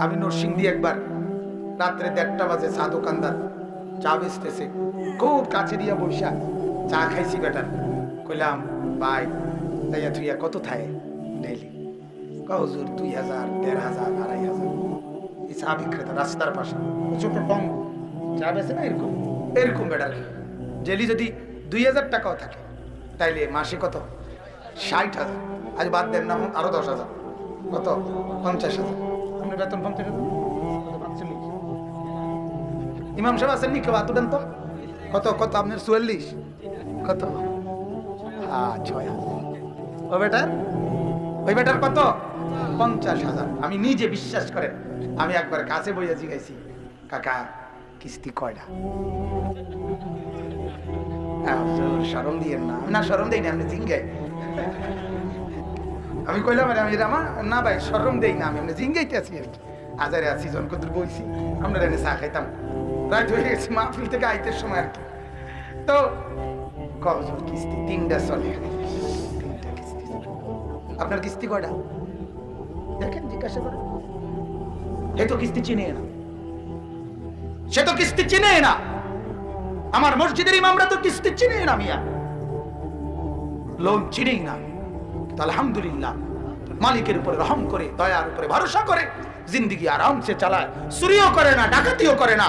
আমি নরসিংদী একবার রাত্রে দেড়টা বাজে চা দোকানদার, চা বেচতেছে। খুব কাছে দিয়ে বৈশা চা খাইছি বেটার। কইলাম, ভাই, তাইয়া থুইয়া কত থায়? ডেইলি। হুজুর, দুই হাজার, দেড় হাজার, আড়াই হাজার। এই চা বিক্রেতা রাস্তার পাশে। ছোট কম। চা বেছে না এরকম? এরকম বেটার। ডেলি যদি দুই হাজার টাকাও থাকে, তাইলে মাসে কত? ষাট হাজার। আজ বাদ দেন না, আরও দশ হাজার। কত? পঞ্চাশ হাজার। আপনার বেতন পাচ্ছেন নাকি? ইমাম সাহেব আছেন নি কেউ? আতো দেন তো। কত কত? আপনার চুয়াল্লিশ। কত? হ্যাঁ ছয় হাজার। ও বেটার ওই বেটার কত? পঞ্চাশ হাজার। আমি নিজে বিশ্বাস করেন আমি একবার কাছে বইয়া জিগাইছি কাকা কিস্তি কয়টা? হ্যাঁ, শরম দিয়েন না। না শরম দেই না আপনি জিঙ্গাই। আমি কইলাম, আরে, আমি রামা না ভাই শরম দেই না আমি আপনি জিঙ্গাইতে আছি আর কি। আজারে আছি জন কত বইছি, আমরা এনে চা খাইতাম। রাত হয়ে গেছে মাহফিল থেকে আইতের সময় আর কি। তো কজন কিস্তি? তিনটা চলে। আপনার কিস্তি কয়টা? দেখেন, জিজ্ঞাসা করেন। হে তো কিস্তি চিনে না। সে তো কিস্তি চিনে না। আমার মসজিদের ইমামরা তো কিস্তি চিনে না মিয়া। লোন চিনেই না। আলহামদুলিল্লাহ। মালিকের উপরে রহম করে, দয়ার উপরে ভরসা করে, জিন্দিগি আরামসে চালায়। চুরিও করে না, ডাকাতিও করে না,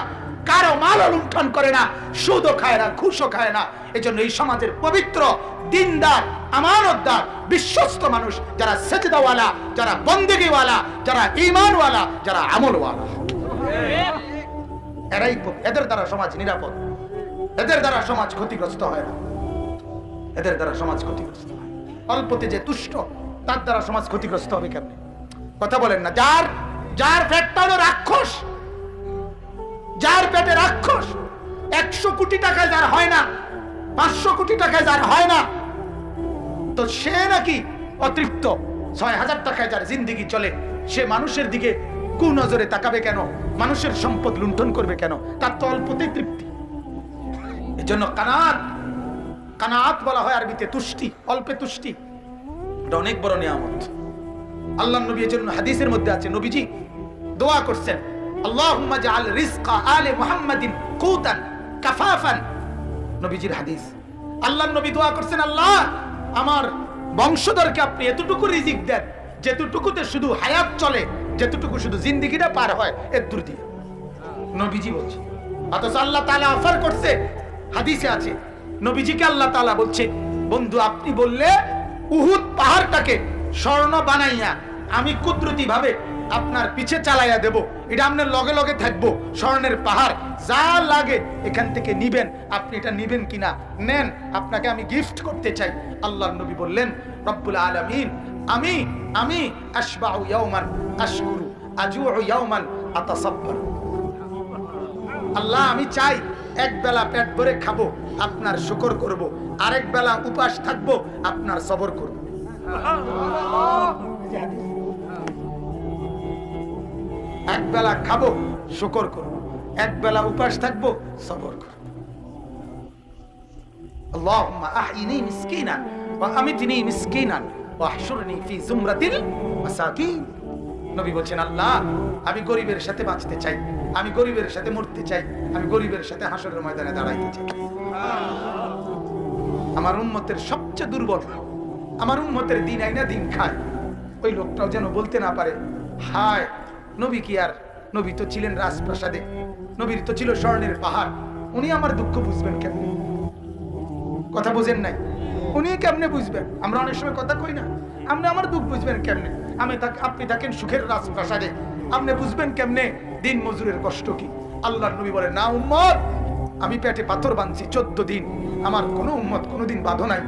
কারও মাল লুণ্ঠন করে না, সুদও খায় না, ঘুষও খায় না। এজন্য এই সমাজের পবিত্র, দিনদার, আমানতদার, বিশ্বস্ত মানুষ, যারা সেজদাওয়ালা, যারা বন্দেগিওয়ালা, যারা ইমানওয়ালা যারা আমলওয়ালা। এরাই এদের দ্বারা সমাজ নিরাপদ। এদের দ্বারা সমাজ ক্ষতিগ্রস্ত হয় না। এদের দ্বারা সমাজ ক্ষতিগ্রস্ত হয় অল্পতে যে তুষ্ট, তার দ্বারা সমাজ ক্ষতিগ্রস্ত হবে কেমনে? কথা বলেন না, যার যার পেটটা হলো রাক্ষস, যার পেটে রাক্ষস, একশো কোটি টাকায় যার হয় না, পাঁচশো কোটি টাকায় যার হয় না, তো সে নাকি অতৃপ্ত, ছয় হাজার টাকায় যার জিন্দিগি চলে, সে মানুষের দিকে কু নজরে তাকাবে কেন? মানুষের সম্পদ লুণ্ঠন করবে কেন? তার তো অল্পতেই তৃপ্তি। এজন্য কানাত কানাত বলা হয় আরবিতে তুষ্টি, অল্পে তুষ্টি। এটা অনেক বড় নিয়ামত। আল্লাহ নবী এর হাদিসের মধ্যে আছে, নবীজি দোয়া করছেন মুহাম্মাদিন নবীজির আল্লাহ নবী দোয়া করছেন, আল্লাহ, আমার বংশধরকে আপনি এতটুকু রিজিক দেন, যেতটুকুতে শুধু হায়াত চলে, যেতটুকু শুধু পার হয়, এর নবীজি আল্লাহ অফার করছে। হাদিসে আছে নবীজিকে আল্লাহ তাআলা বলছে, বন্ধু, আপনি বললে উহুদ পাহাড়টাকে স্বর্ণ বানাইয়া আমি কুদরতি ভাবে আপনার পিছে চালাইয়া দেব। এটা আপনার লগে লগে থাকব, স্বর্ণের পাহাড়। যা লাগে এখান থেকে নিবেন। আপনি এটা নিবেন কিনা? নেন, আপনাকে আমি গিফট করতে চাই। আল্লাহ নবী বললেন, রব্বুল আলামিন, আমি আমি আশবাউ ইয়াউমান, আশকুরু, আজুউ ইয়াউমান, আতাসাব্বার। আল্লাহ, আমি চাই এক বেলা পেট ভরে খাব, আপনার শুকর করব। আরেক বেলা উপাস থাকব, আপনার সবর করব এক বেলা খাব, শুকর করব, এক বেলা উপাস থাকব, সবর করব আমি তিনি মিসকিনান, ওয়া ফি জুমরাতিল মাসাকিন নবী বলছেন, আল্লাহ, আমি গরিবের সাথে বাঁচতে চাই, আমি গরিবের সাথে মরতে চাই, আমি গরিবের সাথে হাসরের ময়দানে দাঁড়াইতে চাই। আমার উন্মতের সবচেয়ে দুর্বল, আমার উম্মতের দিন আইনা দিন খায়। ওই লোকটাও যেন বলতে না পারে, হায়, নবী কি আর, নবী তো ছিলেন রাজপ্রাসাদে, নবীর তো ছিল স্বর্ণের পাহাড়, উনি আমার দুঃখ বুঝবেন কেমনি? কথা বুঝেন নাই? উনি কেমনে বুঝবেন? আমরা অনেক সময় কথা কই না আপনি আমার দুঃখ বুঝবেন কেমনে? আমি থাক- আপনি থাকেন সুখের রাজপ্রাসাদে। আপনি বুঝবেন কেমনে? দিন মজুরের কষ্ট কি? আল্লাহর নবী বলে না উম্মত, আমি পেটে পাথর বাঁধছি চোদ্দ দিন। আমার কোনো উম্মত কোনোদিন বাঁধো নাই।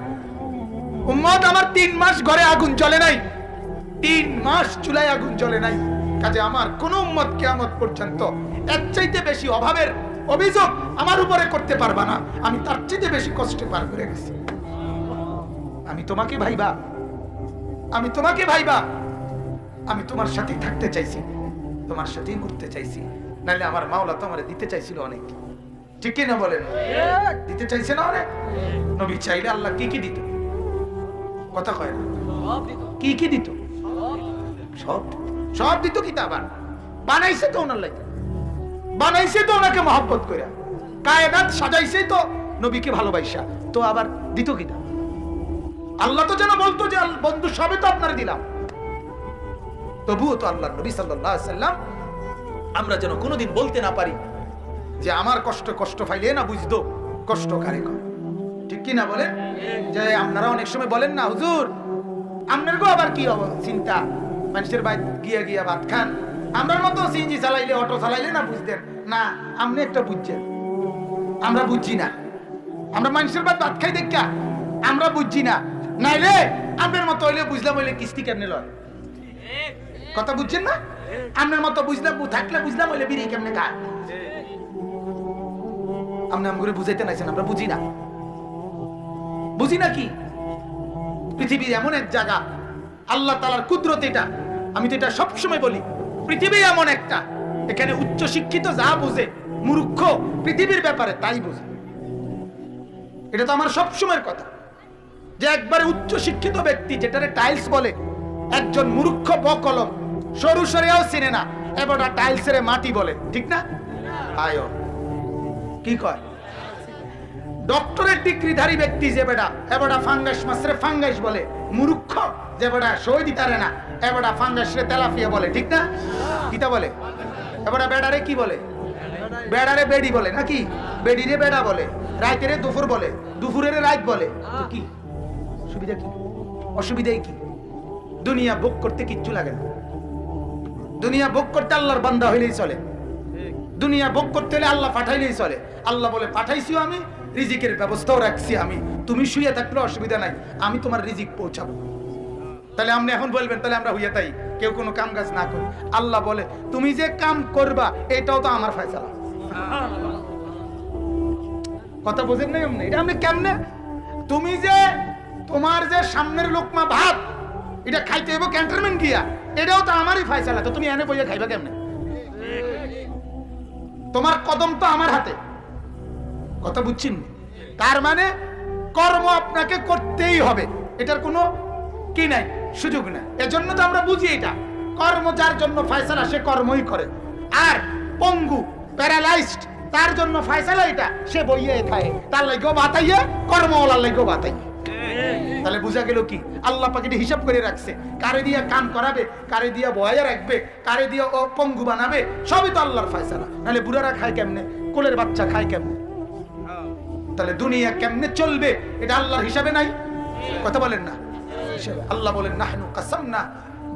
উম্মত, আমার তিন মাস ঘরে আগুন জ্বলে নাই। তিন মাস চুলায় আগুন জ্বলে নাই। কাজে আমার কোন উম্মত কেয়ামত পর্যন্ত এর চাইতে বেশি অভাবের অভিযোগ আমার উপরে করতে পারবা না। আমি তার চাইতে বেশি কষ্টে পার করে গেছি। আমি তোমাকে ভাইবা। আমি তোমাকে ভাইবা। আমি তোমার সাথেই থাকতে চাইছি। তোমার সাথেই ঘুরতে চাইছি। নাহলে আমার মাওলা তো আমার দিতে চাইছিল অনেক। ঠিক কি না বলেন? দিতে চাইছে না অনেক? নবী চাইলে আল্লাহ কি কি দিত? কথা কয় না। কি কি দিত? সব সব দিত কি আবার? বানাইছে তো ওনার লাগে বানাইছে তো ওনাকে মহব্বত করে কায়দাত সাজাইছে তো নবীকে ভালোবাসা তো আবার দিত কিনা আল্লাহ তো যেন বলতো যে, বন্ধু সবে তো আপনারা দিলাম। তবুও তো আল্লাহ নবী সাল্লাম আমরা যেন কোনোদিন বলতে না পারি যে আমার কষ্ট কষ্ট ফাইলে না বুঝতো, কষ্ট কারে ঠিক কি না বলেন? যে আপনারা অনেক সময় বলেন না, হুজুর, আপনার গো আবার কি চিন্তা? মানুষের বাইর গিয়া গিয়া ভাত খান। আমরার মতো সিএনজি চালাইলে, অটো চালাইলে না বুঝতেন? না, আপনি একটা বুঝছেন। আমরা বুঝছি না। আমরা মানুষের বাদ ভাত খাই দেখা আমরা বুঝছি না। নাইলে আপনার মতো হইলে বুঝলাম হইলে কিস্তি কেমনে লয়? কথা বুঝছেন না? আপনার মতো বুঝলাম, থাকলে বুঝলাম, হইলে বিড়ি কেমনে খায়? আপনি আমগুলো বুঝাইতে নাইছেন, আমরা বুঝি না। বুঝি না কি? পৃথিবী এমন এক জায়গা, আল্লাহ তালার কুদরত এটা। আমি তো এটা সবসময় বলি, পৃথিবী এমন একটা, এখানে উচ্চ শিক্ষিত যা বুঝে, মূর্খ পৃথিবীর ব্যাপারে তাই বুঝে। এটা তো আমার সবসময়ের কথা। যে একবারে উচ্চ শিক্ষিত ব্যক্তি যেটারে টাইলস বলে, একজন মূর্খ বকলম সরু সরেও চিনে না। এবার টাইলসের মাটি বলে, ঠিক না? আয়। কি কয়? ডক্টরেট ডিগ্রিধারী ব্যক্তি যে বেটা এবারটা ফাঙ্গাস মাসরে ফাঙ্গাস বলে। মূর্খ যে বেটা, সই দিতারে না। এবারটা ফাঙ্গাস রে তেলাফিয়া বলে, ঠিক না? কিতা বলে? এবারটা বেড়ারে কি বলে? বেড়ারে বেড়ি বলে, নাকি? বেড়িরে বেড়া বলে। রাইতেরে দুপুর বলে, দুপুরের রাত বলে। কি? সুবিধা কি? অসুবিধাই কি? দুনিয়া ভোগ করতে কিচ্ছু লাগে না। দুনিয়া ভোগ করতে আল্লাহর বান্দা হইলেই চলে। দুনিয়া ভোগ করতে হলে আল্লাহ পাঠাইলেই চলে। আল্লাহ বলে, পাঠাইছিও আমি, রিজিকের ব্যবস্থাও রাখছি আমি। তুমি শুয়ে থাকলে অসুবিধা নাই, আমি তোমার রিজিক পৌঁছাবো। তাহলে আপনি এখন বলবেন, তাহলে আমরা হইয়া তাই, কেউ কোনো কাম কাজ না করি আল্লাহ বলে, তুমি যে কাম করবা, এটাও তো আমার ফয়সালা। কথা বোঝেন নাই আপনি? এটা আপনি কেমনে? তুমি যে তোমার যে সামনের লোকমা ভাত, এটা খাইতে হইব ক্যান্টনমেন্ট গিয়া। এটাও তো আমারই ফয়সালা তো তুমি এনে বইয়ে খাইবা কেমনে? তোমার কদম তো আমার হাতে। কথা বুঝছেন? তার মানে কর্ম আপনাকে করতেই হবে। এটার কোনো কি নাই, সুযোগ নাই। এজন্য তো আমরা বুঝি এটা। কর্ম যার জন্য ফয়সালা সে কর্মই করে। আর পঙ্গু, প্যারালাইজড, তার জন্য ফয়সালা এটা। সে বইয়ে খায়। তার লাগেও বাতাইয়ে, কর্মওয়ালার লাগেও বাতাইয়ে। তাহলে বোঝা গেল কি? আল্লাহ পাকে হিসাব করে রাখছে। কারে দিয়া কান করাবে, কারে দিয়া বয়া রাখবে, কারে দিয়া ও পঙ্গু বানাবে, সবই তো আল্লাহর ফয়সালা। নাহলে বুড়ারা খায় কেমনে? কোলের বাচ্চা খায় কেমনে? তাহলে দুনিয়া কেমনে চলবে? এটা আল্লাহর হিসাবে নাই? কথা বলেন না। আল্লাহ বলেন, নাহনু কাসামনা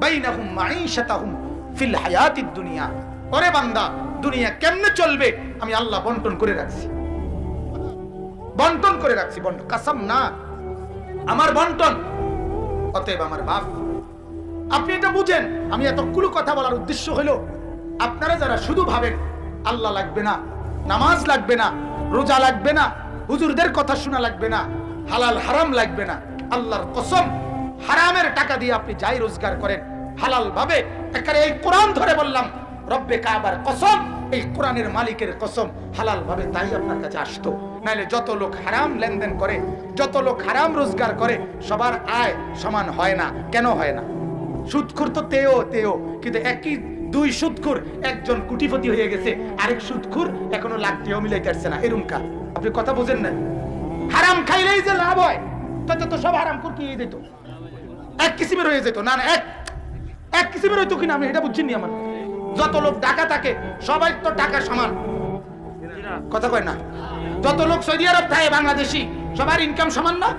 বাইনাহুম মাঈশাতাহুম ফিল হায়াতিদ দুনিয়া। ওরে বান্দা, দুনিয়া কেমনে চলবে? আমি আল্লাহ বন্টন করে রাখছি। বন্টন করে রাখছি, বন্টন। কাসাম না আমার বন্টন। অতএব আমার বাপ, আপনি এটা বুঝেন। আমি এতগুলো কথা বলার উদ্দেশ্য হলো, আপনারা যারা শুধু ভাবেন, আল্লাহ লাগবে না, নামাজ লাগবে না, রোজা লাগবে না, হুজুরদের কথা শোনা লাগবে না, হালাল হারাম লাগবে না, আল্লাহর কসম, হারামের টাকা দিয়ে আপনি যাই রোজগার করেন হালাল ভাবে এই কোরআন ধরে বললাম, রব্বে কাবার কসম এই কোরআনের মালিকের কসম হালাল ভাবে তাই আপনার কাছে আসতো। নাহলে যত লোক হারাম লেনদেন করে, যত লোক হারাম রোজগার করে, সবার আয় সমান হয় না। কেন হয় না? সুদখুর তো তেও তেও কিন্তু একই দুই সুদখুর একজন কুটিপতি হয়ে গেছে, আরেক সুদখুর এখনও লাখ লাখটিও মিলাইতে পারছে না। এরম কা আপনি কথা বোঝেন না। হারাম খাইলেই যে লাভ হয় তাতে তো সব হারাম কুর দিত? এক কিসিমের হয়ে যেত? না না, এক এক কিসিমের হইতো কিনা আমি এটা বুঝছিনি আমার। যত লোক টাকা থাকে, সবাই তো টাকা সমান। কথা কয় না? যত লোক সৌদি আরব থাকে, বাংলাদেশি, সবার ইনকাম সমান না?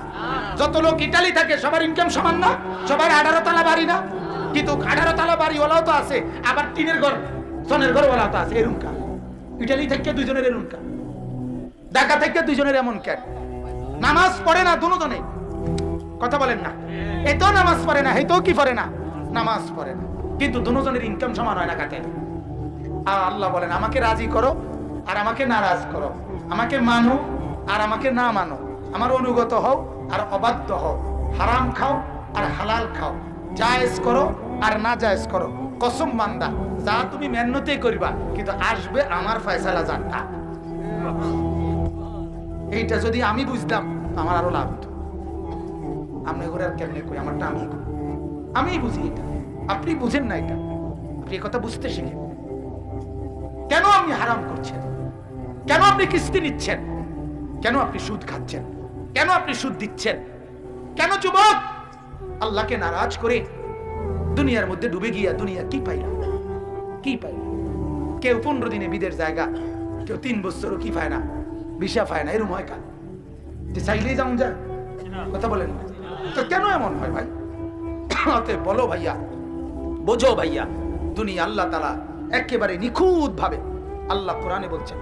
যত লোক ইটালি থাকে, সবার ইনকাম সমান না? সবার আঠারো তালা বাড়ি না? কিন্তু আঠারো তালা বাড়ি ওলাও তো আছে, আবার টিনের ঘর সনের ঘর ওলাও তো আছে, এরুমকা। ইটালি থেকে দুইজনের এরুমকা। ঢাকা থেকে দুইজনের এমন কেন? নামাজ পড়ে না দুজনে? কথা বলেন না। এতো নামাজ পড়ে না হেতো কি পড়ে না? নামাজ পড়ে না। কিন্তু দুজনের ইনকাম সমান হয় না কাটে আর আল্লাহ বলেন, আমাকে রাজি করো আর আমাকে নারাজ করো। আমাকে মানো আর আমাকে না মানো। আমার অনুগত হও আর অবাধ্য হও। হারাম খাও আর হালাল খাও। জায়েজ করো আর না জায়েজ করো। কসম বান্দা, যা তুমি মেহনতেই করবা, কিন্তু আসবে আমার ফয়সালা জানটা। এইটা যদি আমি বুঝতাম, আমার আরও লাভ হতো। আপনি করে আর কেমনে কই? আমারটা আমি। আমিই বুঝি এটা। আপনি বুঝেন না এটা। আপনি কথা বুঝতে শিখেন। কেন আপনি হারাম করছেন? কেন আপনি কিস্তি নিচ্ছেন? কেন আপনি সুদ খাচ্ছেন? কেন আপনি সুদ দিচ্ছেন? কেন যুবক? আল্লাহকে নারাজ করে দুনিয়ার মধ্যে ডুবে গিয়া দুনিয়া কি পাইলাম কি পাইলাম কেউ পনেরো দিনে বিদের জায়গা, কেউ তিন বছরও কি পায় না? বিষা পায় না, এরম হয় কাল যে চাইলেই যাও যায়। কথা বলেন তো কেন এমন হয় ভাই? অতএব বলো ভাইয়া বোঝো ভাইয়া, দুনিয়া আল্লাহ তালা একেবারে নিখুঁত ভাবে আল্লাহ কোরআনে বলছেন,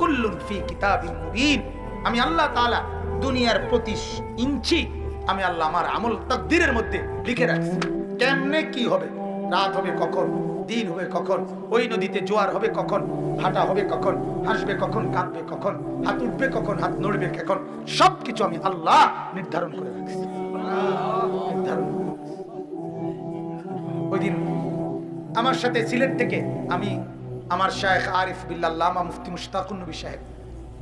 কুল্লুন ফি কিতাবিন আমি আল্লাহ তাআলা দুনিয়ার প্রতি ইঞ্চি আমি আল্লাহ আমার আমল তাকদীরের মধ্যে লিখে রাখছি। কেমনে কি হবে? রাত হবে কখন? দিন হবে কখন? ওই নদীতে জোয়ার হবে কখন? ভাটা হবে কখন? হাসবে কখন? কাঁদবে কখন? হাত উঠবে কখন? হাত নড়বে কখন? সবকিছু আমি আল্লাহ নির্ধারণ করে রাখছি। ওই দিন আমার সাথে সিলেট থেকে আমি আমার শায়েখ আরিফ বিল্লাল্লামা মুফতি মুশতাকুন নবী সাহেব।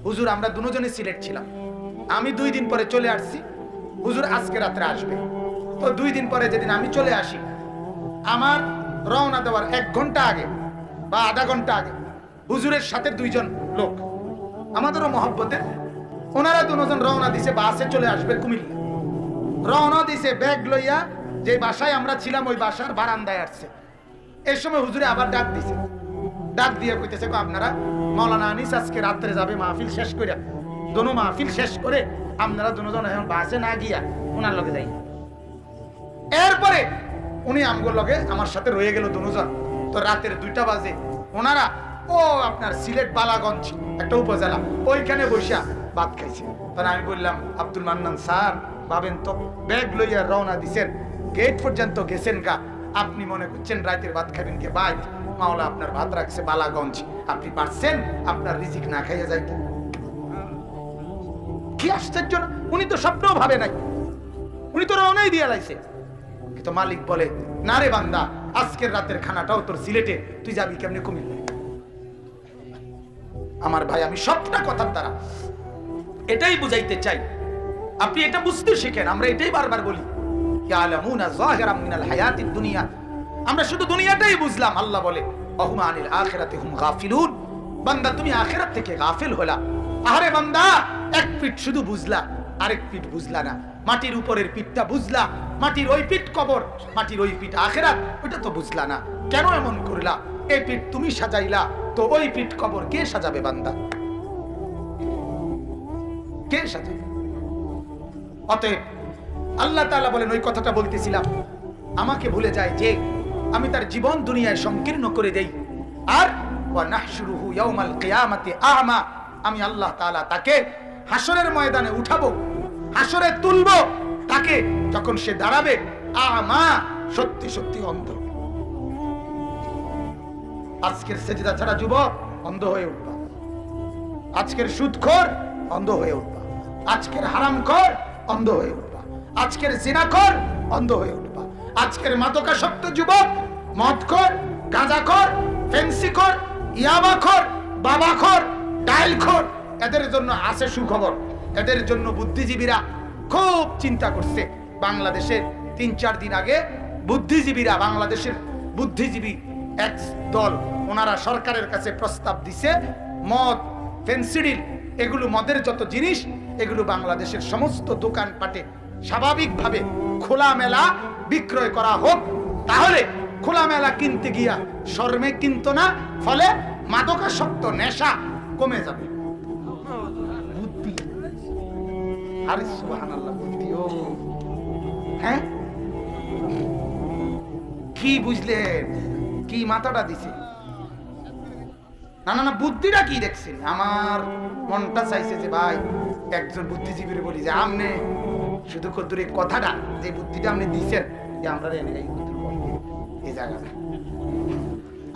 হুজুর, আমরা দুজনে সিলেট ছিলাম। আমি দুই দিন পরে চলে আসছি। হুজুর আজকে রাত্রে আসবে। তো দুই দিন পরে যেদিন আমি চলে আসি, আমার রওনা দেওয়ার এক ঘণ্টা আগে বা আধা ঘণ্টা আগে হুজুরের সাথে দুইজন লোক, আমাদেরও মহব্বতে, ওনারা দুজন রওনা দিছে, বাসে চলে আসবে কুমিল্লা। রওনা দিছে ব্যাগ লইয়া যে বাসায় আমরা ছিলাম, ওই বাসার বারান্দায় আসছে। এই সময় হুজুরে আবার ডাক দিছে। ডাক দিয়ে কইতেছে আপনারা মৌলানা আনিস আজকে রাত্রে যাবে, মাহফিল শেষ করে দোনো মাহফিল শেষ করে আপনারা দুজন এখন বাসে না গিয়া ওনার লগে যাই। এরপরে উনি আমগোর লগে আমার সাথে রয়ে গেল দুজন। তো রাতের দুইটা বাজে। ওনারা, ও, আপনার সিলেট বালাগঞ্জ, একটা উপজেলা, ওইখানে বসিয়া ভাত খাইছে। তখন আমি বললাম, আব্দুল মান্নান স্যার, ভাবেন তো, ব্যাগ লইয়া রওনা দিছেন। গেট পর্যন্ত গেছেন গা। আপনি মনে করছেন রাতের ভাত খাবেন কে? ভাই, মাওলা আপনার ভাত রাখছে বালাগঞ্জ। আপনি পারছেন? আপনার রিজিক না খাইয়া যাইতে। কি আশ্চর্য উনি তো স্বপ্নও ভাবে নাই। উনি তো রওনাই দিয়া লাইছে। কিন্তু মালিক বলে, না রে বান্দা, আজকের রাতের খানাটাও তোর সিলেটে। তুই যাবি কেমনে কুমিল্লা আমার ভাই, আমি সবটা কথার দ্বারা এটাই বুঝাইতে চাই। আপনি এটা বুঝতে শিখেন, আমরা এটাই বারবার বলি। ইয়ালামুনা যাহিরাম মিনাল হায়াতিদ দুনিয়া। আমরা শুধু দুনিয়াটাই বুঝলাম, আল্লাহ বলে হুম গাফিলুন। বান্দা, তুমি আখিরাত থেকে গাফিল হলা। আরে বান্দা, এক পিঠ শুধু বুঝলা, আরেক পিঠ বুঝলা না। মাটির উপরের পিঠটা বুঝলা, মাটির ওই পিঠ কবর, মাটির ওই পিঠ আখেরাত ওটা তো বুঝলা না। কেন এমন করলা? এই পিঠ তুমি সাজাইলা, তো ওই পিঠ কবর কে সাজাবে বান্দা? কে সাজাবে? অতএব আল্লাহ তাআলা বলেন, ওই কথাটা বলতেছিলাম। আমাকে ভুলে যায় যে আমি তার জীবন দুনিয়ায় সংকীর্ণ করে দেই। আর আ'মা, আমি আল্লাহ তাআলা তাকে হাসরের ময়দানে উঠাবো হাসরে তুলবো, তাকে যখন সে দাঁড়াবে, আমা, সত্যি সত্যি অন্ধ। আজকের সেজদা ছাড়া যুবক অন্ধ হয়ে উঠবা। আজকের সুদখোর অন্ধ হয়ে উঠবা। আজকের হারামখোর অন্ধ হয়ে উঠবা। আজকের জিনাখোর অন্ধ হয়ে উঠবা। আজকের মাদকাসক্ত যুবক মদখোর, গাঁজাখোর, ফেন্সিখোর ইয়াবাখোর বাবাখোর, ডাইলখোর, এদের জন্য আছে সুখবর। এদের জন্য বুদ্ধিজীবীরা খুব চিন্তা করছে। বাংলাদেশের তিন চার দিন আগে বুদ্ধিজীবীরা, বাংলাদেশের বুদ্ধিজীবী এক দল, ওনারা সরকারের কাছে প্রস্তাব দিছে, মদ, ফেন্সিডিল, এগুলো মদের যত জিনিস, এগুলো বাংলাদেশের সমস্ত দোকানপাটে স্বাভাবিকভাবে খোলামেলা বিক্রয় করা হোক, তাহলে খোলামেলা কিনতে গিয়া শর্মে কিনতো না, ফলে মাদকাসক্ত নেশা কমে যাবে। বুদ্ধি। ও। হ্যাঁ? কি বুঝলেন? কি মাথাটা না না না আমার মনটা চাইছে যে, ভাই, একজন বুদ্ধিজীবীর বলি যে, আমনে শুধু কদ্দুর এই কথাটা যে বুদ্ধিটা আপনি দিছেন যে আমরা এনে এই এই জায়গাটা।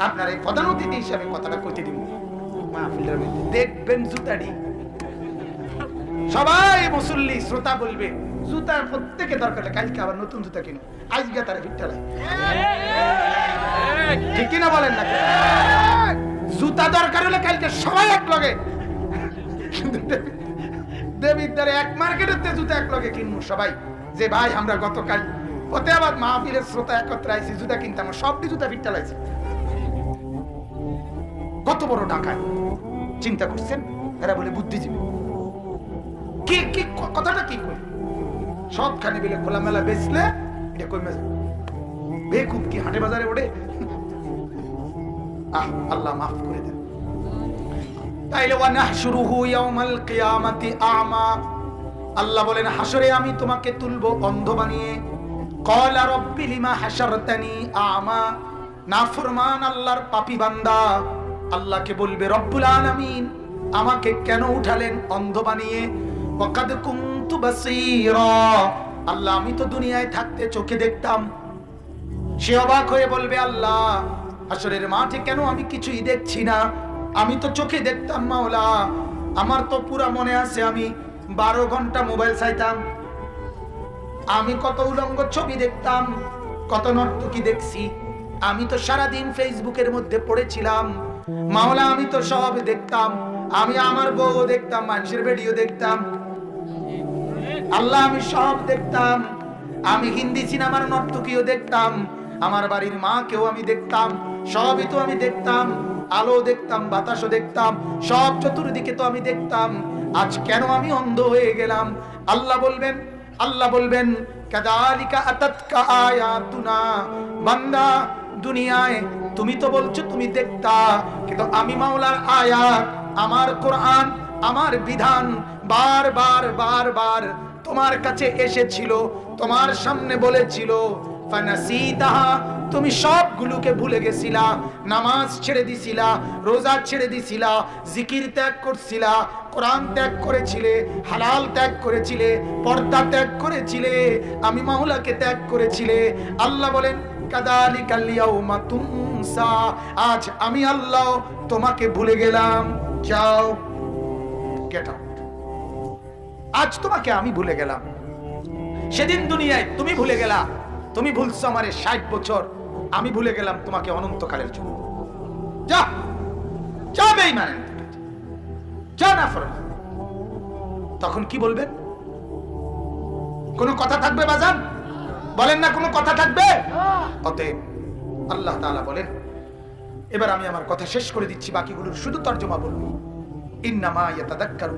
আপনার এই প্রধান অতিথি হিসাবে কথাটা করতে দিব। মাহফিলের মধ্যে দেখবেন জুতাডি সবাই মুসল্লি, শ্রোতা বলবে, জুতার প্রত্যেকে দরকার কালকে আবার নতুন জুতা কিনো আজকে তারা ভিটটা ঠিক কিনা বলেন না জুতা দরকার হলে কালকে সবাই এক লগে। দেবীর এক মার্কেটের জুতা এক লগে কিনবো সবাই। যে ভাই, আমরা গতকাল ফতেহাবাদ মাহফিলের শ্রোতা একত্রে আইছি, জুতা কিনতে আমার সবটি জুতা ফিটটা লাগছে কত বড় ডাকায় চিন্তা করছেন? এরা বলে বুদ্ধিজীবী। কি কি কথাটা কি কই সবখানে বিলে খোলামেলা বেচলে, এটা কই মেজে বেকুব কি হাটে বাজারে ওঠে? আহ, আল্লাহ মাফ করে তাইলে ওয়া নাহশুরুহু ইয়াউমাল কিয়ামাতি আমা। আল্লাহ বলেন হাসরে আমি তোমাকে তুলবো অন্ধ বানিয়ে। কলা রব্বি লিমা হাসারতানি আমা। নাফরমান আল্লাহর পাপী বান্দা। আল্লাহকে বলবে, রব্বুল আলামিন, আমাকে কেন উঠালেন অন্ধ বানিয়ে? ওয়াকাদ কুনতু বাসীরা। আল্লাহ, আমি তো দুনিয়ায় থাকতে চোখে দেখতাম। সে অবাক হয়ে বলবে, আল্লাহ আসরের মাঠে কেন আমি কিছুই দেখছি না? আমি তো চোখে দেখতাম মাওলা। আমার তো পুরা মনে আছে আমি বারো ঘণ্টা মোবাইল চাইতাম। আমি কত উলঙ্গ ছবি দেখতাম, কত নর্তকী দেখছি। আমি তো সারাদিন ফেসবুকের মধ্যে পড়েছিলাম। মাওলা, আমি তো সব দেখতাম। আমি আমার বউ দেখতাম, মানুষের ভিডিও দেখতাম। আল্লাহ, আমি সব দেখতাম। আমি হিন্দি সিনেমার নর্তকীও দেখতাম। আমার বাড়ির মাকেও আমি দেখতাম। সবই তো আমি দেখতাম। আলো দেখতাম, বাতাসও দেখতাম, সব চতুর্দিকে তো আমি দেখতাম। আজ কেন আমি অন্ধ হয়ে গেলাম? আল্লাহ বলবেন আল্লাহ বলবেন, কাদালিকা আতাতকা আয়াতুনা। বান্দা, দুনিয়ায় তুমি তো বলছো তুমি দেখতা, কিন্তু আমি মাওলার আয়াত, আমার কোরআন, আমার বিধান বারবার বারবার তোমার কাছে এসেছিল, তোমার সামনে বলেছিল। তুমি সবগুলোকে ভুলে গেছিলা, নামাজ ছেড়ে দিছিলা, রোজা ছেড়ে দিছিলা, জিকির ত্যাগ করছিলা, কোরআন ত্যাগ করেছিলে, হালাল ত্যাগ করেছিলে, পর্দা ত্যাগ করেছিলে, আমি মাওলাকে ত্যাগ করেছিলে। আল্লাহ বলেন আজ আমি আল্লাহ তোমাকে ভুলে গেলাম। যাও গেট আউট আজ তোমাকে আমি ভুলে গেলাম। সেদিন দুনিয়ায় তুমি ভুলে গেলা। তুমি ভুলছো আমারে ষাট বছর। আমি ভুলে গেলাম তোমাকে অনন্তকালের জন্য। যা! যা যা না তখন কি বলবেন? কোনো কথা থাকবে বাজান? বলেন না কোনো কথা থাকবে? অতএব আল্লাহ তাআলা বলেন, এবার আমি আমার কথা শেষ করে দিচ্ছি, বাকিগুলোর শুধু তর্জমা বলব। ইন্নামা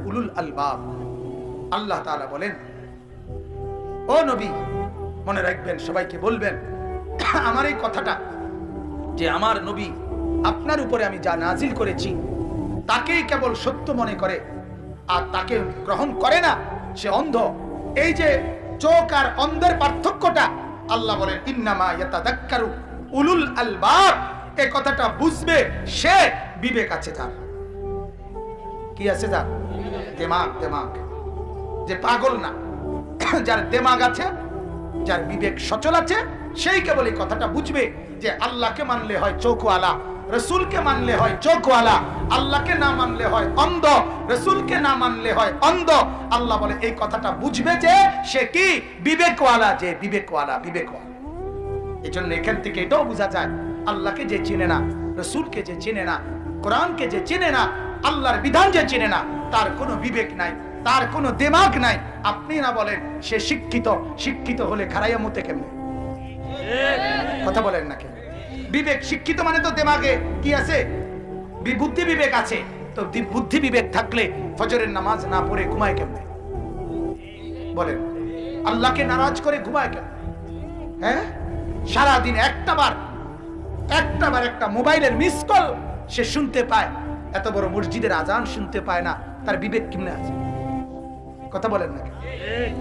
উলুল আলবাব। আল্লাহ তাআলা বলেন, ও নবী মনে রাখবেন, সবাইকে বলবেন, আমার এই কথাটা যে আমার নবী আপনার উপরে আমি যা নাজিল করেছি, তাকেই কেবল সত্য মনে করে, আর তাকে গ্রহণ করে না, সে অন্ধ। এই যে চোখ আর অন্ধের পার্থক্যটা, আল্লাহ বলেন, ইন্নামা ইয়াতাদাক্কারু উলুল আলবাব। এই কথাটা বুঝবে সে বিবেক আছে তার। কি আছে যার দেমাগ দেমাগ। যে পাগল না, যার দেমাগ আছে যার বিবেক সচল আছে, সেই কেবল এই কথাটা বুঝবে যে আল্লাহকে মানলে হয় চোখওয়ালা রসুলকে মানলে হয় চোখওয়ালা আল্লাহকে না মানলে হয় অন্ধ, রসুলকে না মানলে হয় অন্ধ। আল্লাহ বলে, এই কথাটা বুঝবে যে সে কি? বিবেকওয়ালা যে বিবেকওয়ালা বিবেকওয়ালা। এই জন্য এখান থেকে এটাও বোঝা যায়, আল্লাহকে যে চিনে না, রসুলকে যে চিনে না, কোরআনকে যে চিনে না, আল্লাহর বিধান যে চিনে না, তার কোনো বিবেক নাই। তার কোনো দেমাগ নাই। আপনি না বলেন, সে শিক্ষিত শিক্ষিত হলে খারাইয়া মতে কেমনে? কথা বলেন না কেন? বিবেক শিক্ষিত মানে তো দেমাগে কি আছে? বুদ্ধি বিবেক আছে। তো বুদ্ধি বিবেক থাকলে ফজরের নামাজ না পড়ে ঘুমায় কেমনে? বলেন, আল্লাহকে নারাজ করে ঘুমায় কেমনে? হ্যাঁ? সারাদিন একটা বার একটা বার একটা মোবাইলের মিস কল সে শুনতে পায়। এত বড় মসজিদের আজান শুনতে পায় না। তার বিবেক কেমনে আছে? কথা বলেন না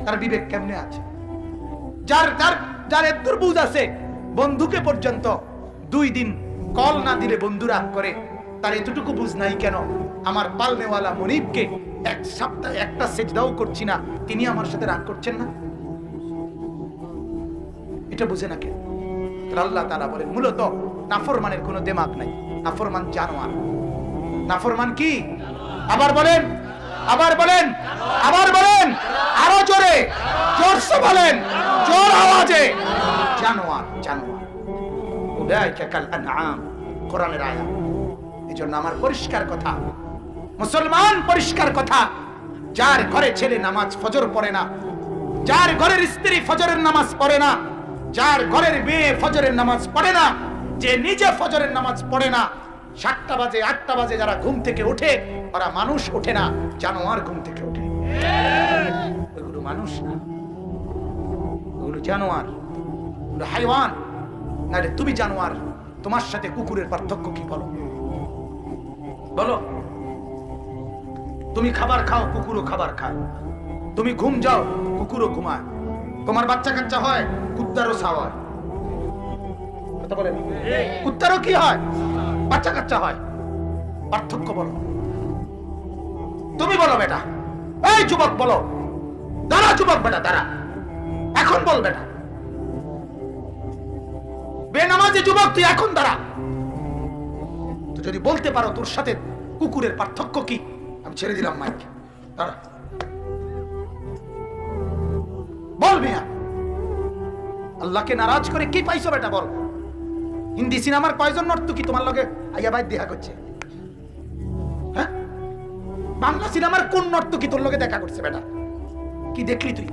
তার বিবেক কেমনে আছে? যার যার যার এত বুঝ আছে, বন্ধুকে পর্যন্ত দুই দিন কল না দিলে বন্ধু রাগ করে, তার এতটুকু বুঝ নাই কেন? আমার পালনেওয়ালা মনিবকে এক সপ্তাহে একটা সেজদাও করছি না, তিনি আমার সাথে রাগ করছেন না? এটা বুঝে না কেন? আল্লাহ তাআলা বলেন, মূলত নাফরমানের কোনো দেমাগ নাই, নাফরমান জানোয়ার। নাফরমান কি? আবার বলেন আবার বলেন। আবার বলেন, আরও জোরে, জোরসে বলেন, জোর আওয়াজে। জানোয়ার জানোয়ার, উলাইকা কাল আনআম, কোরআনের আয়াত। এজন্য আমার পরিষ্কার কথা, মুসলমান পরিষ্কার কথা, যার ঘরে ছেলে নামাজ ফজর পড়ে না, যার ঘরের স্ত্রী ফজরের নামাজ পড়ে না, যার ঘরের মেয়ে ফজরের নামাজ পড়ে না, যে নিজে ফজরের নামাজ পড়ে না, সাতটা বাজে, আটটা বাজে যারা ঘুম থেকে ওঠে, ওরা মানুষ ওঠে না, জানোয়ার ঘুম থেকে ওঠে। ওইগুলো মানুষ না। ওগুলো জানোয়ার, ওগুলো হাইওয়ান। নাহলে তুমি জানোয়ার, তোমার সাথে কুকুরের পার্থক্য কি বলো? বলো। তুমি খাবার খাও, কুকুরও খাবার খায়। তুমি ঘুম যাও, কুকুরও ঘুমায়। তোমার বাচ্চা কাচ্চা হয়, কুত্তারও সাওয়ায় কথা বলেন? কুত্তারও কি হয়? বাচ্চা কাচ্চা হয়। পার্থক্য বলো। তুমি বলো বেটা। এই যুবক বলো। দাঁড়া যুবক বেটা, দাঁড়া। এখন বল বেটা। বেনামাজি যুবক, তুই এখন দাঁড়া। তুই যদি বলতে পারো তোর সাথে কুকুরের পার্থক্য কি? আমি ছেড়ে দিলাম মাইক। দাঁড়া। বল মিয়া। আল্লাহকে নারাজ করে কি পাইছো বেটা, বল। হিন্দি সিনেমার কয়জন নর্তকী তোমার লগে আইয়া ভাই দেখা করছে? বাংলা সিনেমার কোন নর্তকী তোর লোকে দেখা করছে, বেটা? কি দেখলি তুই?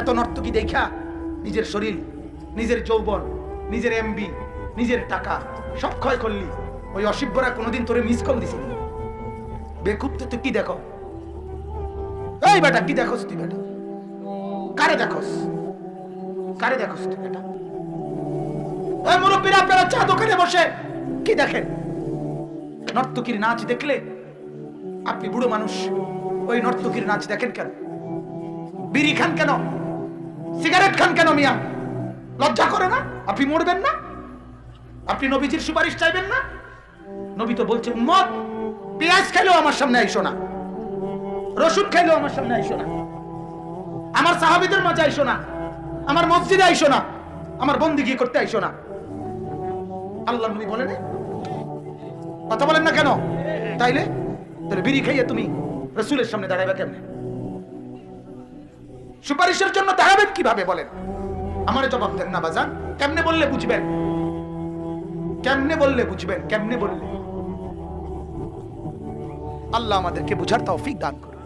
এত নর্তকী দেখা নিজের শরীর, নিজের যৌবন, নিজের এমবি নিজের টাকা, সব ক্ষয় করলি। ওই অসিব্যরা কোনোদিন তোরে মিস কল দিছিল বেকুব, তো তুই কি দেখো? এই বেটা, কি দেখোস তুই, বেটা? কারে দেখোস? কারে দেখোস তুই, বেটা? ওই মুরব্বীরা আপনারা চা দোকানে বসে কি দেখেন? নর্তকীর নাচ দেখলে আপনি বুড়ো মানুষ, ওই নর্তকীর নাচ দেখেন কেন? বিড়ি খান কেন? সিগারেট খান কেন মিয়া? লজ্জা করে না? আপনি মরবেন না? আপনি নবীজির সুপারিশ চাইবেন না? নবী তো বলছে, উম্মত, পেঁয়াজ খেলেও আমার সামনে আইসো না। রসুন খেলেও আমার সামনে আইসো না। আমার সাহাবিদের মাঝে আইসো না। আমার মসজিদে আইসো না। আমার বন্দিগি করতে আইসো না। আল্লাহ নবী বলেন কথা বলেন না কেন? তাইলে? তাহলে বিড়ি খাইয়ে তুমি রসুলের সামনে দাঁড়াবে কেমনে? সুপারিশের জন্য দাঁড়াবেন কীভাবে বলেন? আমার জবাব দেন না বাজান। কেমনে বললে বুঝবেন? কেমনে বললে বুঝবেন? কেমনে বললে? আল্লাহ আমাদেরকে বুঝার তৌফিক দান করুন